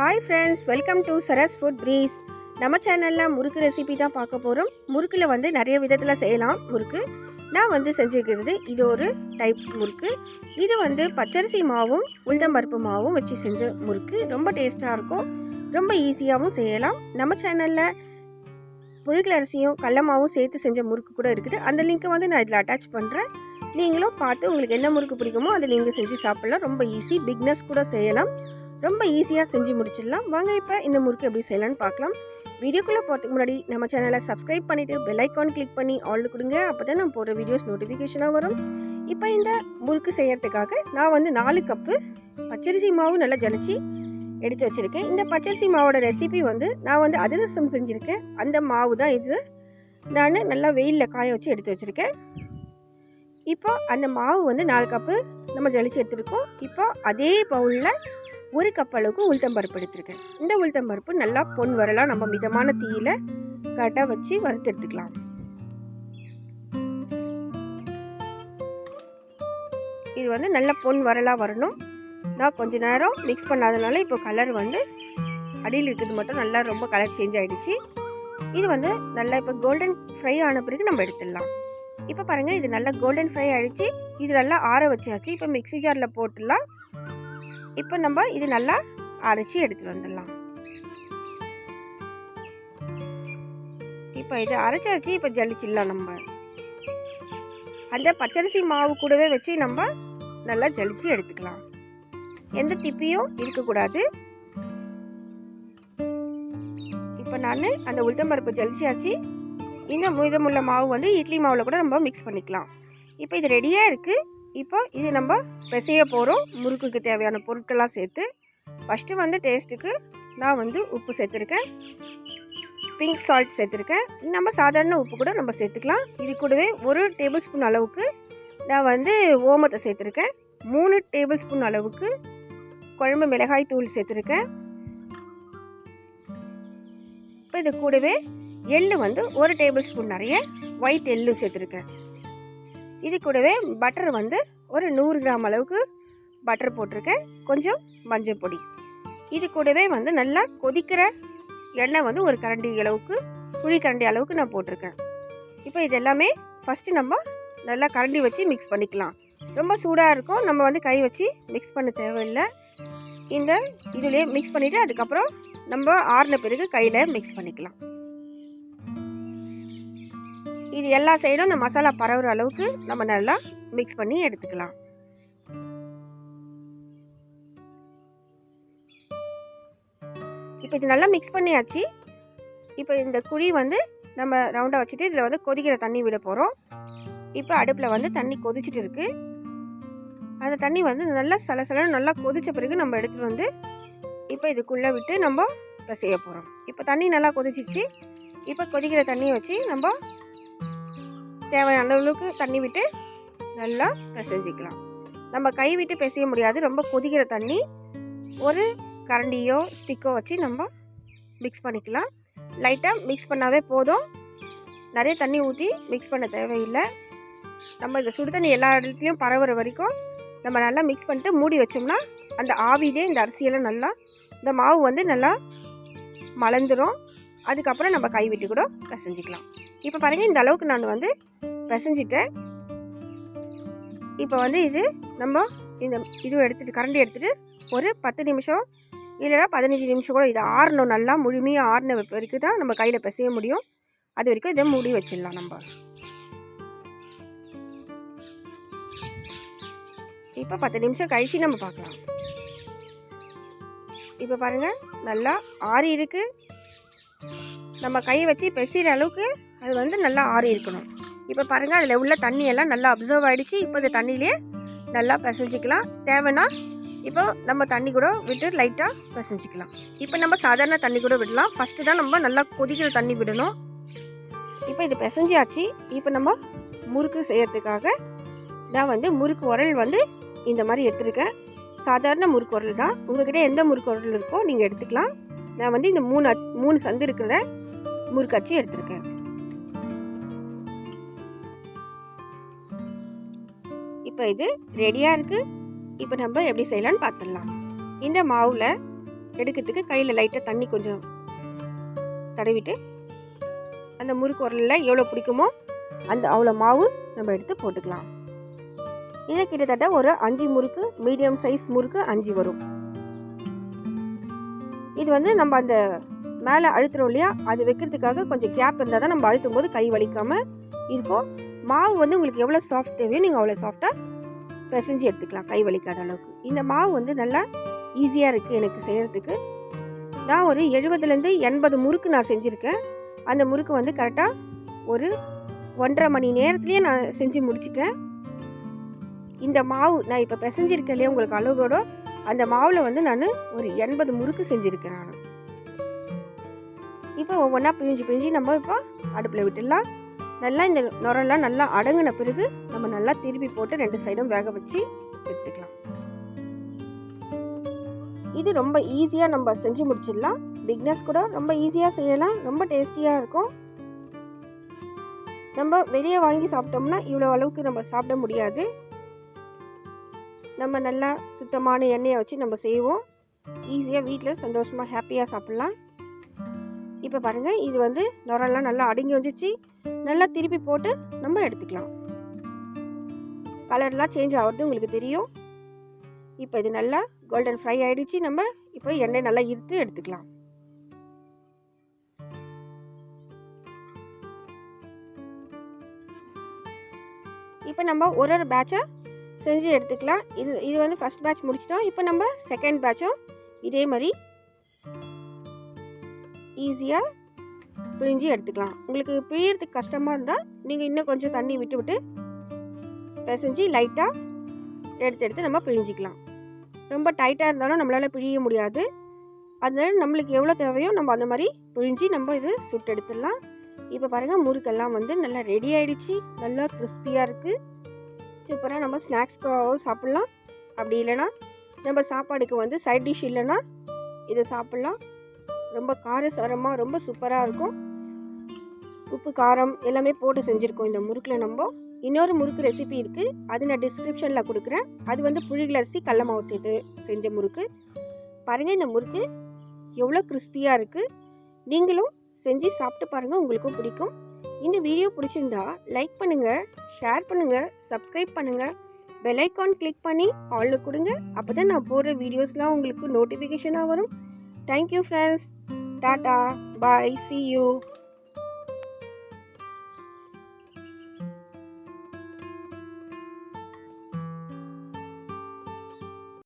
Hi friends welcome to Saras food breeze நம்ம சேனலில் முறுக்கு ரெசிபி தான் பார்க்க போகிறோம் முறுக்கில் வந்து நிறைய விதத்தில் செய்யலாம். முறுக்கு நான் வந்து செஞ்சுருக்கிறது இது ஒரு டைப் முறுக்கு. இது வந்து பச்சரிசி மாவும் உளுந்தம்பருப்பு மாவும் வச்சு செஞ்ச முறுக்கு. ரொம்ப டேஸ்ட்டாக இருக்கும். ரொம்ப ஈஸியாகவும் செய்யலாம். நம்ம சேனலில் புழுக்கில் அரிசியும் கடலமாவும் சேர்த்து செஞ்ச முறுக்கு கூட இருக்குது. அந்த லிங்க்கை வந்து நான் இதில் அட்டாச் பண்ணுறேன் நீங்களும் பார்த்து உங்களுக்கு என்ன முறுக்கு பிடிக்குமோ அதை நீங்கள் செஞ்சு சாப்பிட்லாம். ரொம்ப ஈஸி பிக்னஸ் கூட செய்யலாம். ரொம்ப ஈஸியாக செஞ்சு முடிச்சிடலாம். வாங்க இப்போ இந்த முறுக்கு எப்படி செய்யலாம்னு பார்க்கலாம். வீடியோக்குள்ளே போகிறதுக்கு முன்னாடி நம்ம சேனலை சப்ஸ்கிரைப் பண்ணிவிட்டு பெல் ஐக்கான் கிளிக் பண்ணி ஆல் கொடுங்க. அப்போ தான் நான் போடுற வீடியோஸ் நோட்டிஃபிகேஷனாக வரும். இப்போ இந்த முறுக்கு செய்யறதுக்காக நான் வந்து நாலு கப்பு பச்சரிசி மாவு நல்லா ஜலிச்சு எடுத்து வச்சுருக்கேன். இந்த பச்சரிசி மாவோட ரெசிபி வந்து நான் வந்து அதிரசம் செஞ்சுருக்கேன். அந்த மாவு தான் இது. நான் நல்லா வெயிலில் காய வச்சு எடுத்து வச்சுருக்கேன். இப்போ அந்த மாவு வந்து நாலு கப்பு நம்ம ஜலிச்சு எடுத்துருக்கோம். இப்போ அதே பவுலில் ஒரு கப் அளவுக்கு உளுத்தம்பருப்பு எடுத்திருக்கேன். இந்த உளுத்தம்பருப்பு நல்லா பொன் வரலாம் நம்ம மிதமான தீயில கரெக்டாக வச்சு வறுத்து எடுத்துக்கலாம். இது வந்து நல்ல பொன் வரலாக வரணும். நான் கொஞ்ச நேரம் மிக்ஸ் பண்ணாதனால இப்போ கலர் வந்து அடியில் இருக்கிறது மட்டும் நல்லா ரொம்ப கலர் சேஞ்ச் ஆகிடுச்சு இது வந்து நல்லா இப்போ கோல்டன் ஃப்ரை ஆன பிறகு நம்ம எடுத்துடலாம். இப்போ பாருங்கள் இது நல்லா கோல்டன் ஃப்ரை ஆகிடுச்சு இது நல்லா ஆற வச்சாச்சு. இப்போ மிக்ஸி ஜாரில் போட்டுடலாம். இப்போ நம்ம இது நல்லா அரைச்சி எடுத்துகிட்டு வந்துடலாம். இப்போ இது அரைச்சி இப்போ ஜலிச்சிடலாம் நம்ம. அந்த பச்சரிசி மாவு கூடவே வச்சு நம்ம நல்லா ஜலிச்சு எடுத்துக்கலாம். எந்த திப்பியும் இருக்கக்கூடாது. இப்போ நான் அந்த உளுத்தம்பருப்பு ஜலிச்சாச்சு. இந்த மீதமுள்ள மாவு வந்து இட்லி மாவில் கூட நம்ம மிக்ஸ் பண்ணிக்கலாம். இப்போ இது ரெடியாக இருக்குது இப்போ இது நம்ம பிசைய போகிறோம் முறுக்குக்கு தேவையான பொருட்கள்லாம் சேர்த்து ஃபஸ்ட்டு வந்து டேஸ்ட்டுக்கு நான் வந்து உப்பு சேர்த்துருக்கேன். பிங்க் சால்ட் சேர்த்துருக்கேன். நம்ம சாதாரண உப்பு கூட நம்ம சேர்த்துக்கலாம். இது கூடவே ஒரு டேபிள் ஸ்பூன் அளவுக்கு நான் வந்து ஓமத்தை சேர்த்துருக்கேன். மூணு டேபிள் ஸ்பூன் அளவுக்கு குழம்பு மிளகாய் தூள் சேர்த்துருக்கேன். இப்போ இது கூடவே எள்ளு வந்து ஒரு டேபிள் ஸ்பூன் நிறைய ஒயிட் எள்ளு சேர்த்துருக்கேன். இது கூடவே பட்டர் வந்து ஒரு நூறு கிராம் அளவுக்கு பட்டர் போட்டிருக்கேன். கொஞ்சம் மஞ்சள் பொடி. இது கூடவே வந்து நல்லா கொதிக்கிற எண்ணெய் வந்து ஒரு கரண்டி அளவுக்கு குழி கரண்டி அளவுக்கு நான் போட்டிருக்கேன். இப்போ இது எல்லாமே ஃபஸ்ட்டு நம்ம நல்லா கரண்டி வச்சு மிக்ஸ் பண்ணிக்கலாம். ரொம்ப சூடாக இருக்கும். நம்ம வந்து கை வச்சு மிக்ஸ் பண்ண தேவையில்லை. இந்த இதுலேயே மிக்ஸ் பண்ணிவிட்டு அதுக்கப்புறம் நம்ம ஆறின பிறகு கையில் மிக்ஸ் பண்ணிக்கலாம். இது எல்லா சைடும் இந்த மசாலா பரவுற அளவுக்கு நம்ம நல்லா மிக்ஸ் பண்ணி எடுத்துக்கலாம். இப்போ இது நல்லா மிக்ஸ் பண்ணியாச்சு. இப்போ இந்த குழி வந்து நம்ம ரவுண்டாக வச்சுட்டு இதில் வந்து கொதிக்கிற தண்ணி விட போகிறோம் இப்போ அடுப்பில் வந்து தண்ணி கொதிச்சுட்டு இருக்கு. அந்த தண்ணி வந்து நல்லா சலசலன்னு நல்லா கொதித்த பிறகு நம்ம எடுத்துகிட்டு வந்து இப்போ இதுக்குள்ளே விட்டு நம்ம இப்போ செய்ய போகிறோம் இப்போ தண்ணி நல்லா கொதிச்சிச்சு. இப்போ கொதிக்கிற தண்ணியை வச்சு நம்ம தேவையான அளவுக்கு தண்ணி விட்டு நல்லா பிசைஞ்சிக்கலாம். நம்ம கை விட்டு பிசைய முடியாது. ரொம்ப கொதிக்கிற தண்ணி ஒரு கரண்டியோ ஸ்டிக்கோ வச்சு நம்ம மிக்ஸ் பண்ணிக்கலாம். லைட்டாக மிக்ஸ் பண்ணாவே போதும். நிறைய தண்ணி ஊற்றி மிக்ஸ் பண்ண தேவையில்லை. நம்ம இந்த சுடு தண்ணி எல்லா இடத்துலையும் பரவுற வரைக்கும் நம்ம நல்லா மிக்ஸ் பண்ணிட்டு மூடி வச்சோம்னா அந்த ஆவிலே இந்த அரிசியெல்லாம் நல்லா இந்த மாவு வந்து நல்லா மலர்ந்துடும் அதுக்கப்புறம் நம்ம கை விட்டு கூட பிசைஞ்சிக்கலாம். இப்போ பாருங்கள் இந்த அளவுக்கு நான் வந்து பிசைஞ்சிட்டேன். இப்போ வந்து இது நம்ம இந்த இது எடுத்துகிட்டு கரண்டி எடுத்துகிட்டு ஒரு பத்து நிமிஷம் இல்லைனா பதினஞ்சு நிமிஷம் கூட இது ஆறணும். நல்லா முழுமையாக ஆறின வரைக்கும் தான் நம்ம கையில் பிசைய முடியும். அது வரைக்கும் இதை மூடி வச்சிடலாம் நம்ம. இப்போ பத்து நிமிஷம் கழிச்சு நம்ம பார்க்கலாம். இப்போ பாருங்கள் நல்லா ஆறி இருக்கு. நம்ம கையை வச்சு பெசிகிற அளவுக்கு அது வந்து நல்லா ஆறி இருக்கணும். இப்போ பாருங்கள் அதில் உள்ள தண்ணியெல்லாம் நல்லா அப்சர்வ் ஆகிடுச்சு இப்போ இந்த தண்ணியிலே நல்லா பிசைஞ்சிக்கலாம். தேவைன்னா இப்போ நம்ம தண்ணி கூட விட்டு லைட்டாக பிசைஞ்சிக்கலாம். இப்போ நம்ம சாதாரண தண்ணி கூட விடலாம். ஃபஸ்ட்டு தான் நம்ம நல்லா கொதிக்கிற தண்ணி விடணும். இப்போ இது பிசைஞ்சாச்சு. இப்போ நம்ம முறுக்கு செய்கிறதுக்காக நான் வந்து முறுக்கு உரல் வந்து இந்த மாதிரி எடுத்துருக்கேன். சாதாரண முறுக்கு உரல் தான். உங்ககிட்ட எந்த முறுக்கு உரல் இருக்கோ நீங்கள் எடுத்துக்கலாம். நான் வந்து இந்த மூணு மூணு சந்து இருக்கிற அச்சு எடுத்திருக்கேன். இப்போ இது ரெடியாக இருக்குது இப்போ நம்ம எப்படி செய்யலாம்னு பார்த்துடலாம். இந்த மாவில் எடுக்கிறதுக்கு கையில் லைட்டாக தண்ணி கொஞ்சம் தடவிட்டு அந்த முறுக்கு உரலில் எவ்வளோ பிடிக்குமோ அந்த அவ்வளோ மாவு நம்ம எடுத்து போட்டுக்கலாம். இது கிட்டத்தட்ட ஒரு அஞ்சு முறுக்கு மீடியம் சைஸ் முறுக்கு அஞ்சு வரும். இது வந்து நம்ம அந்த மேலே அழுத்துறோம் இல்லையா? அது வைக்கிறதுக்காக கொஞ்சம் கேப் இருந்தால் தான் நம்ம அழுத்தும் போது கை வலிக்காமல் இருக்கும். மாவு வந்து உங்களுக்கு எவ்வளோ சாஃப்ட் தேவையோ நீங்கள் அவ்வளோ சாஃப்டாக பிசைஞ்சு எடுத்துக்கலாம் கை வலிக்காத அளவுக்கு. இந்த மாவு வந்து நல்லா ஈஸியாக இருக்குது எனக்கு செய்கிறதுக்கு நான் ஒரு எழுபதுலேருந்து எண்பது முறுக்கு நான் செஞ்சுருக்கேன். அந்த முறுக்கு வந்து கரெக்டாக ஒரு ஒன்றரை மணி நேரத்துலேயே நான் செஞ்சு முடிச்சிட்டேன். இந்த மாவு நான் இப்போ பிசைஞ்சிருக்கேன் இல்லையா உங்களுக்கு அளவோட அந்த மாவில் வந்து நான் ஒரு எண்பது முறுக்கு செஞ்சுருக்கேன் நான். இப்போ ஒவ்வொன்றா பிழிஞ்சு பிழிஞ்சு நம்ம இப்போ அடுப்பில் விட்டுடலாம். நல்லா இந்த நுரெல்லாம் நல்லா அடங்கின பிறகு நம்ம நல்லா திருப்பி போட்டு ரெண்டு சைடும் வேக வச்சு எடுத்துக்கலாம். இது ரொம்ப ஈஸியாக நம்ம செஞ்சு முடிச்சிடலாம். பிக்னஸ் கூட ரொம்ப ஈஸியாக செய்யலாம். ரொம்ப டேஸ்டியாக இருக்கும். நம்ம வெளியே வாங்கி சாப்பிட்டோம்னா இவ்வளோ அளவுக்கு நம்ம சாப்பிட முடியாது. நம்ம நல்லா சுத்தமான எண்ணெயை வச்சு நம்ம செய்வோம். ஈஸியாக வீட்டில் சந்தோஷமாக ஹாப்பியாக சாப்பிட்லாம். இப்போ பாருங்கள் இது வந்து நுரெல்லாம் நல்லா அடங்கி வந்துச்சு. நல்லா திருப்பி போட்டு நம்ம எடுத்துக்கலாம். கலர்லாம் சேஞ்ச் ஆகிறது உங்களுக்கு தெரியும். இப்போ இது நல்லா கோல்டன் ஃப்ரை ஆகிடுச்சு நம்ம இப்போ எண்ணெய் நல்லா இருத்து எடுத்துக்கலாம். இப்போ நம்ம ஒரு ஒரு பேட்சை செஞ்சு எடுத்துக்கலாம். இது இது வந்து ஃபஸ்ட் பேட்ச் முடிச்சிட்டோம். இப்போ நம்ம செகண்ட் பேட்சும் இதே மாதிரி ஈஸியாக பிழிஞ்சு எடுத்துக்கலாம். உங்களுக்கு பிழியறதுக்கு கஷ்டமாக இருந்தால் நீங்கள் இன்னும் கொஞ்சம் தண்ணி விட்டு விட்டு பிசைஞ்சு லைட்டாக எடுத்து எடுத்து நம்ம பிழிஞ்சிக்கலாம். ரொம்ப டைட்டாக இருந்தாலும் நம்மளால் பிழிய முடியாது. அதனால நம்மளுக்கு எவ்வளோ தேவையோ நம்ம அந்த மாதிரி பிழிஞ்சு நம்ம இது சுட்டு எடுத்துடலாம். இப்போ பாருங்கள் முறுக்கெல்லாம் வந்து நல்லா ரெடி ஆகிடுச்சு நல்லா கிறிஸ்பியாக இருக்குது சூப்பராக நம்ம ஸ்நாக்ஸ்க்காகவும் சாப்பிட்லாம். அப்படி இல்லைன்னா நம்ம சாப்பாடுக்கு வந்து சைட் டிஷ் இல்லைன்னா இதை சாப்பிட்லாம். ரொம்ப காரசாரமாக ரொம்ப சூப்பராக இருக்கும். உப்பு காரம் எல்லாமே போட்டு செஞ்சுருக்கோம் இந்த முறுக்கில் நம்ம. இன்னொரு முறுக்கு ரெசிபி இருக்குது அது நான் டிஸ்கிரிப்ஷனில் கொடுக்குறேன். அது வந்து புழிகள் அரிசி கடல மாவு சேர்த்து செஞ்ச முறுக்கு. பாருங்கள் இந்த முறுக்கு எவ்வளோ கிறிஸ்பியாக இருக்குது நீங்களும் செஞ்சு சாப்பிட்டு பாருங்கள் உங்களுக்கும் பிடிக்கும். இந்த வீடியோ பிடிச்சிருந்தா லைக் பண்ணுங்கள் ஷேர் பண்ணுங்கள் சப்ஸ்கிரைப் பண்ணுங்கள் பெல் ஐக்கான் கிளிக் பண்ணி ஆலில் கொடுங்க. அப்போ தான் நான் போடுற வீடியோஸ்லாம் உங்களுக்கு நோட்டிஃபிகேஷனாக வரும். thank you friends tata bye see you